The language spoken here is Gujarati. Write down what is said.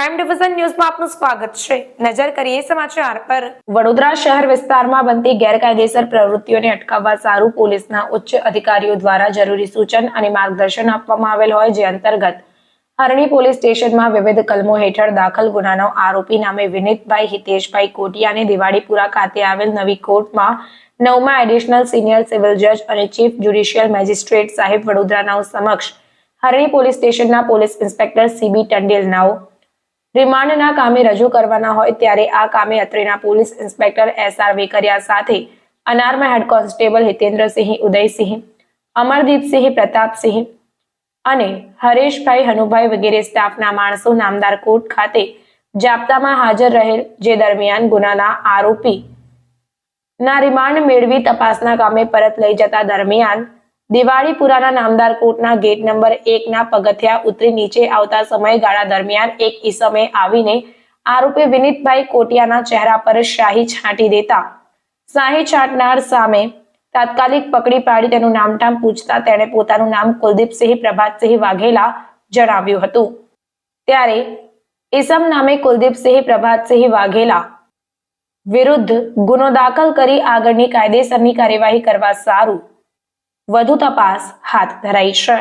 ક્રાઇમ ડિવિઝન ન્યૂઝમાં આપનું સ્વાગત છે. નજર કરીએ સમાચાર પર. વડોદરા શહેર વિસ્તારમાં બનતી ગેરકાયદેસર પ્રવૃત્તિઓને અટકાવવા સારું પોલીસના ઉચ્ચ અધિકારીઓ દ્વારા જરૂરી સૂચન અને માર્ગદર્શન આપવામાં આવેલ હોય જે અંતર્ગત હરણી પોલીસ સ્ટેશનમાં વિવિધ કલમો હેઠળ દાખલ ગુનાનો આરોપી નામે વિનીતભાઈ, હિતેશભાઈ કોટિયાને દિવાળીપુરા ખાતે આવેલ નવી કોર્ટમાં નવમા એડિશનલ સિનિયર સિવિલ જજ અને ચીફ જ્યુડિશિયલ મેજિસ્ટ્રેટ સાહેબ વડોદરાનાઓ સમક્ષ હરણી પોલીસ સ્ટેશનના પોલીસ ઇન્સ્પેક્ટર સીબી ટંડેલનાઓ રિમાન્ડના કામે રજૂ કરવાના હોય ત્યારે આ કામે અત્રેના police inspector S R Vekariya સાથે અનારમા હેડ કોન્સ્ટેબલ હિતેન્દ્રસિંહ, ઉદયસિંહ, અમરદીપસિંહ, પ્રતાપસિંહ અને હરેશભાઈ હનુભાઈ વગેરે સ્ટાફના માણસો નામદાર કોર્ટ ખાતે જાપ્તામાં હાજર રહેલ જે દરમિયાન ગુનાના આરોપી ના રિમાન્ડ મેળવી તપાસના કામે પરત લઈ જતા દરમિયાન દિવાળીપુરાના નામદાર કોર્ટના ગેટ નંબર એકના પગથિયા ઉતરી નીચે આવતા સમયગાળા દરમિયાન એક ઈસમે આવીને આરોપી વિનીતભાઈ કોટિયાના ચહેરા પર શાહી છાંટી દેતા. શાહી છાંટનાર સામે તાત્કાલિક પકડી પાડી તેનું નામઠામ પૂછતા તેણે પોતાનું નામ કુલદીપસિંહ પ્રભાતસિંહ વાઘેલા જણાવ્યું હતું. ત્યારે ઈસમ નામે કુલદીપસિંહ પ્રભાતસિંહ વાઘેલા વિરુદ્ધ ગુનો દાખલ કરી આગળની કાયદેસરની કાર્યવાહી કરવા સારું વધુ તપાસ હાથ ધરાઈ છે.